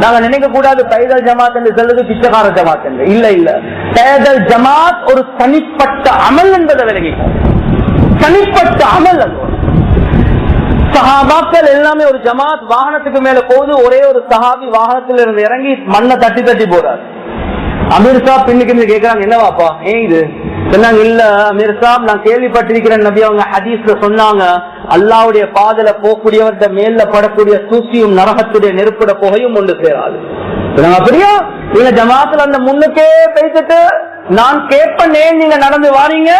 நாங்க நினைக்க கூடாது பைதல் ஜமாத் என்று சொல்றது பிச்சைக்கார ஜமாத் என்று. இல்ல இல்ல. பைதல் ஜமாத் ஒரு தனிப்பட்ட அமல் என்பதை விலகி தனிப்பட்ட அமல் அது. சஹாபாக்கள் எல்லாமே ஒரு ஜமாத் வாகனத்துக்கு மேல போது ஒரே ஒரு சஹாபி வாகனத்துல இருந்து இறங்கி மண்ணை தட்டி தட்டி போறாரு. அமீர் சாப் பின்னுக்கு கேட்கிறாங்க என்னவாப்பா? ஏன் இது? சொன்னாங்க இல்ல அமீர் சாப் நான் கேள்விப்பட்டிருக்கிறேன் நபி அவங்க ஹதீஸ்ல சொன்னாங்க அல்லாவுடைய பாதல போகக்கூடியவர்கிட்ட மேல படக்கூடிய தூசியும் நரகத்துடைய நெருப்புட புகையும் ஒன்று சேராது. அப்படியா? நீங்க ஜமாத்துல அந்த முன்னுக்கே பேசிட்டு நான் கேட்பேன் நீங்க நடந்து வாரீங்க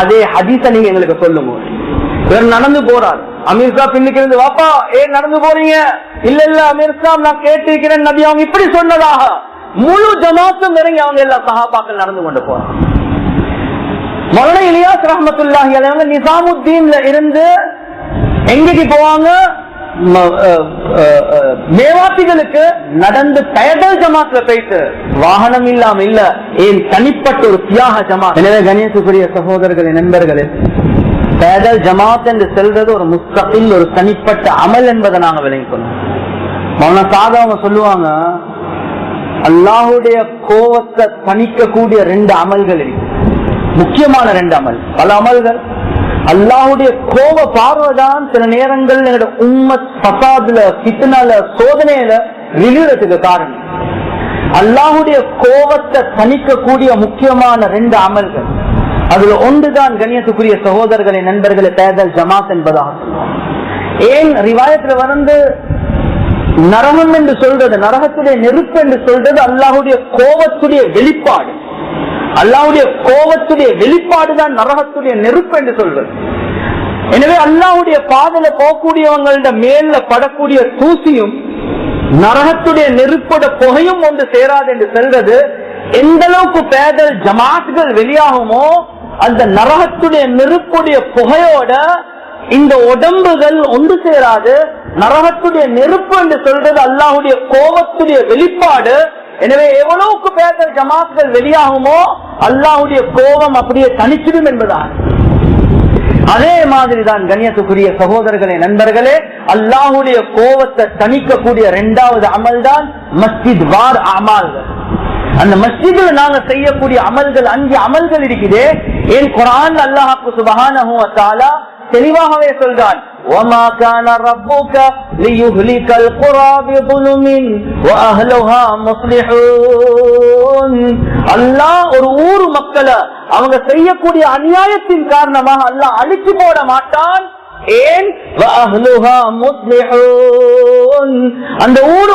அதே ஹதீச நீங்க எங்களுக்கு சொல்லுங்க. இவர் நடந்து போறார். அமீர் சாப் பின்னுக்கு இருந்து வாப்பா ஏன் நடந்து போறீங்க? இல்ல இல்ல அமீர் சாப் நான் கேட்டிருக்கிறேன் நபி அவங்க இப்படி சொன்னதாக. முழு ஜமாத்தும் இறங்கி அவங்க எல்லா சகாபாக்கள் நடந்து கொண்டு போறாங்க. மௌலானா இலியாஸ் ரஹமத்துல்லாஹி அலைவங்க நிசாமுத்தீன்ல இருந்து எங்கேக்கு போவாங்க? மேவாசிகளுக்கு மேவாத்திகளுக்கு நடந்து பயதல் ஜமாத்ல போயிட்டு. வாகனம் இல்லாம இல்ல ஏன் தனிப்பட்ட ஒரு தியாக ஜமாத். எனவே கணேசுக்குரிய சகோதரர்களே நண்பர்களே பேதல் ஜமாத் என்று செல்றது ஒரு முஸ்தகில் ஒரு தனிப்பட்ட அமல் என்பதை நாங்க விளங்கிக்கணும். மௌன சாதா அவங்க சொல்லுவாங்க அல்லாஹுடைய கோவத்தை தணிக்கக்கூடிய ரெண்டு அமல்கள் இருக்கு. முக்கியமான ரெண்டு அமல். பல அமல்கள். அல்லாஹுடைய கோப பார்வைதான் சில நேரங்கள் எங்களோட உம்ம பசாதுல கிட்னால சோதனையில விழுறதுக்கு காரணம். அல்லாஹுடைய கோபத்தை தணிக்கக்கூடிய முக்கியமான ரெண்டு அமல்கள். அதுல ஒன்றுதான் கண்ணியத்துக்குரிய சகோதரர்களை நண்பர்களை தேர்தல் ஜமாத் என்பதாக. ஏன் ரிவாயத்துல வந்து நரகம் என்று சொல்றது நரகத்துடைய நெருப்பு என்று சொல்றது அல்லாஹுடைய கோபத்துடைய வெளிப்பாடு. அல்லாவுடைய கோபத்துடைய வெளிப்பாடு தான் நரகத்துடைய நெருப்பு என்று சொல்வது. எனவே அல்லாஹுடைய பாதல போகக்கூடியவங்கள்ட மேல படக்கூடிய தூசியும் நரகத்துடைய நெருப்போட புகையும் ஒன்று சேராது என்று சொல்றது எந்த அளவுக்கு பேதல் ஜமாத்துகள் வெளியாகுமோ அந்த நரகத்துடைய நெருப்புடைய புகையோட இந்த உடம்புகள் ஒன்று சேராது நரகத்துடைய நெருப்பு என்று சொல்றது அல்லாஹுடைய கோபத்துடைய வெளிப்பாடு எனவே எவ்வளவுக்கு பேதல் ஜமாத்துகள் வெளியாகுமோ அல்லாவுடைய கோபம் அப்படியே தனிச்சிடும் என்பதான் அதே மாதிரிதான் கண்ணியத்துக்குரிய சகோதரர்களே நண்பர்களே அல்லாஹுடைய கோபத்தை தணிக்கக்கூடிய இரண்டாவது அமல் தான் மஸ்ஜித் வார் அமால்கள் அந்த மஸ்ஜிதில் நாங்க செய்யக்கூடிய அமல்கள் அஞ்சு அமல்கள் இருக்குது. ஏன் குரான் அல்லாஹாக்கு சுபகான தெளிவாகவே சொல்றான். وما كان ربك ليهلك القرى بظلم واهلها مصلحون அல்லாஹ் ஒரு ஊர் மக்களை அவங்க செய்யக்கூடிய அநியாயத்தின் காரணமாக அல்லாஹ் அழிச்சு போட மாட்டான் ஏன் وأهلها مصلحون அந்த ஊர்